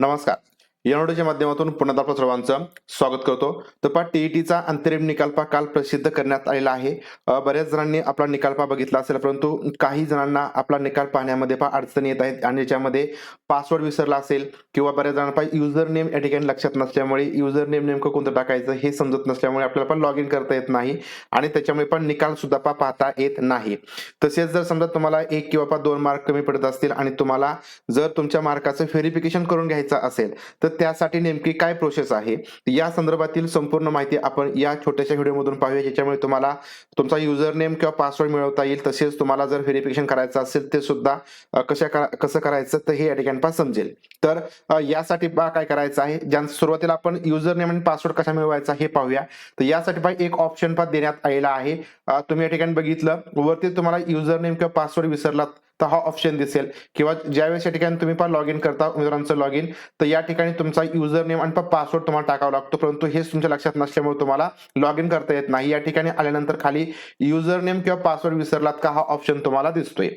नमस्कार एनओडीच्या माध्यमातून पुन्हा आपल्या सर्वांचं. स्वागत करतो. तर पहा टीईटीचा अंतरिम निकालपा काल प्रसिद्ध करण्यात आलेला आहे. बऱ्याच जणांनी आपला निकालपा बघितला असेल परंतु काही जणांना आपला निकाल पाहण्यामध्ये पहा अडचणी येत आहेत आणि याच्यामध्ये पासवर्ड विसरला असेल किंवा बऱ्याच जणांना युजर नेम या ठिकाणी लक्षात नसल्यामुळे युजर नेम नेमकं कोणतं टाकायचं हे समजत नसल्यामुळे आपल्याला पण लॉग इन करता येत नाही आणि त्याच्यामुळे पण निकाल सुद्धा पहा पाहता येत नाही. तसेच जर समजा तुम्हाला एक किंवा पहा दोन मार्क कमी पडत असतील आणि तुम्हाला जर तुमच्या मार्काचं व्हेरिफिकेशन करून घ्यायचं असेल तर त्यासाठी नेमकी काय प्रोसेस आहे? या संदर्भातील संपूर्ण माहिती आपण या छोट्याशा व्हिडिओमधून पाहूया ज्याच्यामुळे तुम्हाला तुमचा युजर नेम किंवा पासवर्ड मिळवता येईल. तसेच तुम्हाला जर व्हेरिफिकेशन करायचं असेल ते सुद्धा कशा करा- कसं करायचं तर हे या ठिकाणी पहा समजेल. तर यासाठी पहा काय करायचं आहे. ज्या सुरुवातीला आपण युजर नेम आणि पासवर्ड कसा मिळवायचा हे पाहूया. तर यासाठी पहा एक ऑप्शन पहा देण्यात आलेला आहे. तुम्ही या ठिकाणी बघितलं वरती तुम्हाला युजर नेम किंवा पासवर्ड विसरलात. तर हा ऑप्शन दिसेल. किंवा ज्यावेळेस या ठिकाणी तुम्ही पण लॉग इन करता उमेदवारांचं लॉग इन तर या ठिकाणी तुमचा युजर नेम आणि पासवर्ड तुम्हाला टाकावा लागतो. परंतु हेच तुमच्या लक्षात नसल्यामुळे तुम्हाला लॉग इन करता येत नाही. या ठिकाणी आल्यानंतर खाली युजर नेम किंवा पासवर्ड विसरलात का हा ऑप्शन तुम्हाला दिसतोय.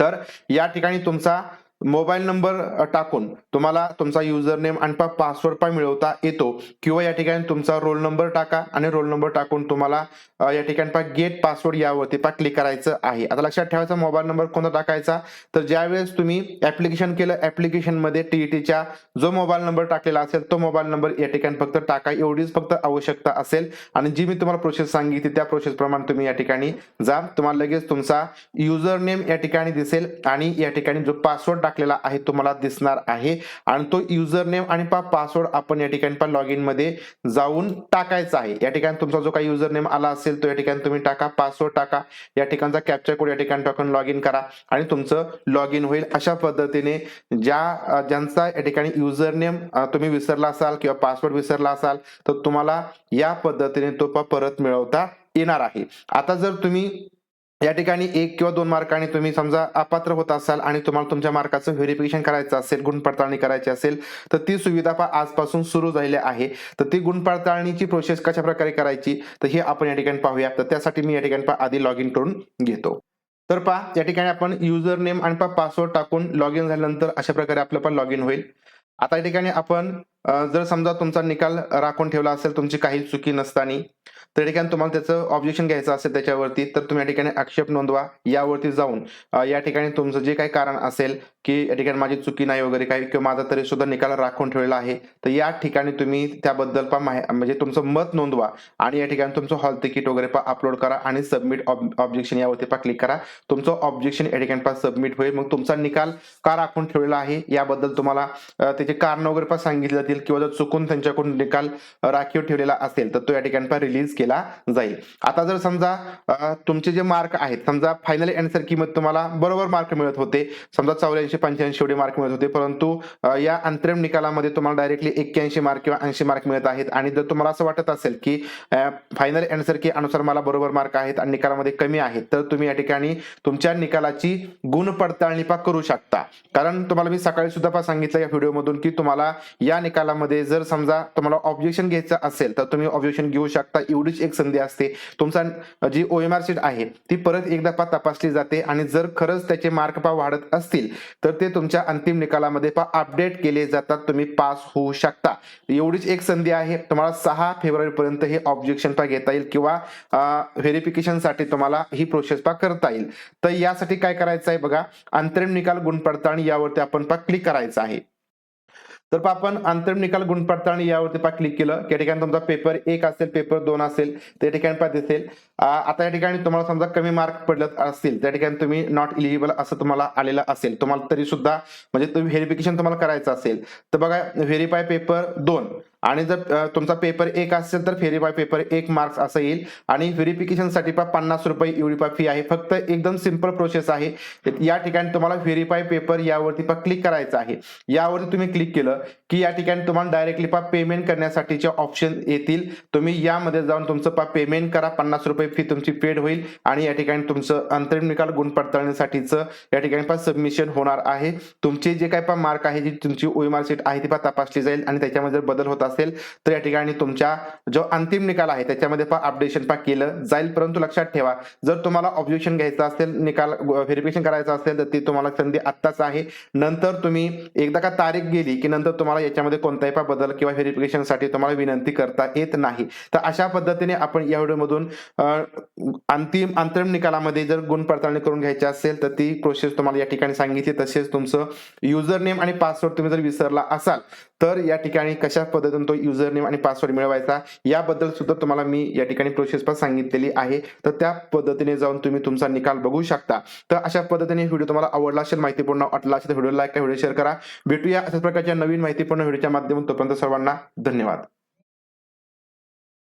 तर या ठिकाणी तुमचा मोबाईल नंबर टाकून तुम्हाला तुमचा युजर नेम आणि पासवर्ड पण मिळवता येतो. किंवा या ठिकाणी तुमचा रोल नंबर टाका आणि रोल नंबर टाकून तुम्हाला या ठिकाणी पा गेट पासवर्ड यावरती पा क्लिक करायचं आहे. आता लक्षात ठेवायचा मोबाईल नंबर कोणता टाकायचा? तर ज्यावेळेस तुम्ही ऍप्लिकेशन केलं ऍप्लिकेशनमध्ये टीईटीच्या जो मोबाईल नंबर टाकलेला असेल तो मोबाईल नंबर या ठिकाणी फक्त टाका. एवढीच फक्त आवश्यकता असेल आणि जी मी तुम्हाला प्रोसेस सांगितली त्या प्रोसेस प्रमाणे तुम्ही या ठिकाणी जा. तुम्हाला लगेच तुमचा युजर नेम या ठिकाणी दिसेल आणि या ठिकाणी जो पासवर्ड टाकलेला आहे तुम्हाला दिसणार आहे. आणि तो युजर नेम आणि पासवर्ड आपण या ठिकाणी पा लॉग इनमध्ये जाऊन टाकायचा आहे. या ठिकाणी तुमचा जो काही युजर नेम आला असेल तो या ठिकाणी तुम्ही टाका पासवर्ड टाका. या ठिकाणचा कॅप्चर कोड या ठिकाणी टाकून लॉग इन करा आणि तुमचं लॉग इन होईल अशा पद्धतीने ज्या ज्यांचा या ठिकाणी युजर नेम तुम्ही विसरला असाल किंवा पासवर्ड विसरला असाल तर तुम्हाला या पद्धतीने तो प- परत मिळवता येणार आहे. आता जर तुम्ही या ठिकाणी एक किंवा दोन मार्काने तुम्ही समजा अपात्र होत असाल आणि तुम्हाला तुमच्या मार्काचं व्हेरिफिकेशन करायचं असेल गुण पडताळणी करायची असेल तर ती सुविधा पहा आजपासून सुरू झालेली आहे. तर ती गुण पडताळणीची प्रोसेस कशा प्रकारे करायची? तर हे आपण या ठिकाणी पाहूया. तर त्यासाठी मी या ठिकाणी पहा आधी लॉग इन करून घेतो. तर पहा या ठिकाणी आपण युजर नेम आणि पासवर्ड टाकून लॉग इन झाल्यानंतर अशा प्रकारे आपलं पण लॉग इन होईल. आता या ठिकाणी आपण जर समजा तुमचा निकाल राखून ठेवला असेल तुमची काही चुकी नसताना तर ठिकाणी तुम्हाला त्याचं ऑब्जेक्शन घ्यायचं असेल त्याच्यावरती तर तुम्ही या ठिकाणी आक्षेप नोंदवा. यावरती जाऊन या ठिकाणी तुमचं जे काही कारण असेल की या ठिकाणी माझी चुकी नाही वगैरे काही किंवा माझा तरी सुद्धा निकाल राखून ठेवलेला आहे तर या ठिकाणी तुम्ही त्याबद्दल पण म्हणजे तुमचं मत नोंदवा आणि या ठिकाणी तुमचं हॉल तिकीट वगैरे पा अपलोड करा आणि सबमिट ऑब्जेक्शन यावरती पा क्लिक करा. तुमचं ऑब्जेक्शन या ठिकाणी पा सबमिट होईल. मग तुमचा निकाल का राखून ठेवलेला आहे याबद्दल तुम्हाला त्याचे कारण वगैरे पण सांगितलं. जातील किंवा जर चुकून त्यांच्याकडून निकाल राखीव ठेवलेला असेल तर तो या ठिकाणी रिलीज केला जाईल. आता जर समजा तुमचे जे मार्क आहेत समजा फायनल अँसर किंमत तुम्हाला बरोबर मार्क मिळत होते समजा चौऱ्याऐंशी पंच्याऐंशी एवढे मार्क मिळत होते परंतु या अंतरिम निकालामध्ये तुम्हाला डायरेक्टली एक्क्याऐंशी मार्क किंवा ऐंशी मार्क मिळत आहेत. आणि जर तुम्हाला असं वाटत असेल की फायनल अँसर की अनुसार मला बरोबर मार्क आहेत आणि निकालामध्ये कमी आहेत तर तुम्ही या ठिकाणी तुमच्या निकालाची गुण पडताळणी पा करू शकता. कारण तुम्हाला मी सकाळी सुद्धा सांगितलं या व्हिडिओमधून की तुम्हाला या निकालामध्ये जर समजा तुम्हाला ऑब्जेक्शन घ्यायचं असेल तर तुम्ही ऑब्जेक्शन घेऊ शकता. एवढीच एक संधी असते. तुमचा G O M R seat आहे ती परत एकदा पा तपासली जाते. आणि जर खरंच त्याचे मार्क पा वाढत असतील तर ते तुमच्या अंतिम निकालामध्ये पा अपडेट केले जातात. तुम्ही पास होऊ शकता. एवढीच एक संधी आहे. तुम्हाला सहा फेब्रुवारी पर्यंत हे ऑब्जेक्शन पा घेता येईल. किंवा व्हेरिफिकेशनसाठी तुम्हाला ही प्रोसेस पा करता येईल. तर यासाठी काय करायचं आहे बघा अंतरिम निकाल गुण पडताळणी यावरती आपण पा क्लिक करायचं आहे. तर आपण अंतरिम निकाल गुण पडताळणी यावरती क्लिक केलं. की ठिकाणी तुमचा पेपर एक असेल पेपर दोन असेल त्या ठिकाणी पहा दिसेल. आता या ठिकाणी तुम्हाला समजा कमी मार्क पडत असतील त्या ठिकाणी तुम्ही नॉट इलिजिबल असं तुम्हाला आलेलं असेल तुम्हाला तरी सुद्धा म्हणजे तुम्ही व्हेरिफिकेशन तुम्हाला करायचं असेल. तर बघा व्हेरीफाय पेपर दोन. आणि जर तुमचा पेपर एक असेल तर व्हेरीफाय पेपर एक मार्क्स असं येईल. आणि व्हेरिफिकेशनसाठी पन्नास रुपये एवढी पहा फी आहे. फक्त एकदम सिंपल प्रोसेस आहे. या ठिकाणी तुम्हाला व्हेरीफाय पेपर यावरती पहा क्लिक करायचं आहे. यावरती तुम्ही क्लिक केलं. की या ठिकाणी तुम्हाला डायरेक्टली पहा पेमेंट करण्यासाठीचे ऑप्शन येतील. तुम्ही यामध्ये जाऊन तुमचं पहा पेमेंट करा. पन्नास रुपये फी तुमची पेड होईल आणि या ठिकाणी तुमचं अंतरिम निकाल गुण पडताळणीसाठीचं या ठिकाणी पा सबमिशन होणार आहे. तुमचे जे काही पहा मार्क आहे जी तुमची ओएमआर सीट आहे ती पा तपासली जाईल आणि त्याच्यामध्ये जर बदल होत असेल तर या ठिकाणी तुमच्या जो अंतिम निकाल आहे त्याच्यामध्ये पा अपडेशन पा केलं जाईल. परंतु लक्षात ठेवा जर तुम्हाला ऑब्जेक्शन घ्यायचं असेल निकाल व्हेरिफिकेशन करायचं असेल तर ती तुम्हाला संधी आत्ताच आहे. नंतर तुम्ही एकदा का तारीख गेली की नंतर तुम्हाला याच्यामध्ये कोणताही पा बदल किंवा व्हेरिफिकेशनसाठी तुम्हाला विनंती करता येत नाही. तर अशा पद्धतीने आपण या व्हिडिओमधून अंतिम अंतरिम निकालामध्ये जर गुण पडताळणी करून घ्यायची असेल तर ती प्रोसेस तुम्हाला या ठिकाणी सांगितली. तसेच तुमचं युजर नेम आणि पासवर्ड तुम्ही जर विसरला असाल तर या ठिकाणी कशा पद्धतीने तो युजर नेम आणि पासवर्ड मिळवायचा याबद्दल सुद्धा तुम्हाला मी या ठिकाणी प्रोसेस पण सांगितलेली आहे. तर त्या पद्धतीने जाऊन तुम्ही तुमचा निकाल बघू शकता. तर अशा पद्धतीने व्हिडिओ तुम्हाला आवडला असेल माहितीपूर्ण वाटला असेल व्हिडिओ लाईक व्हिडिओ शेअर करा. भेटूया अशाच प्रकारच्या नवीन माहितीपूर्ण व्हिडिओच्या माध्यमातून तोपर्यंत सर्वांना धन्यवाद.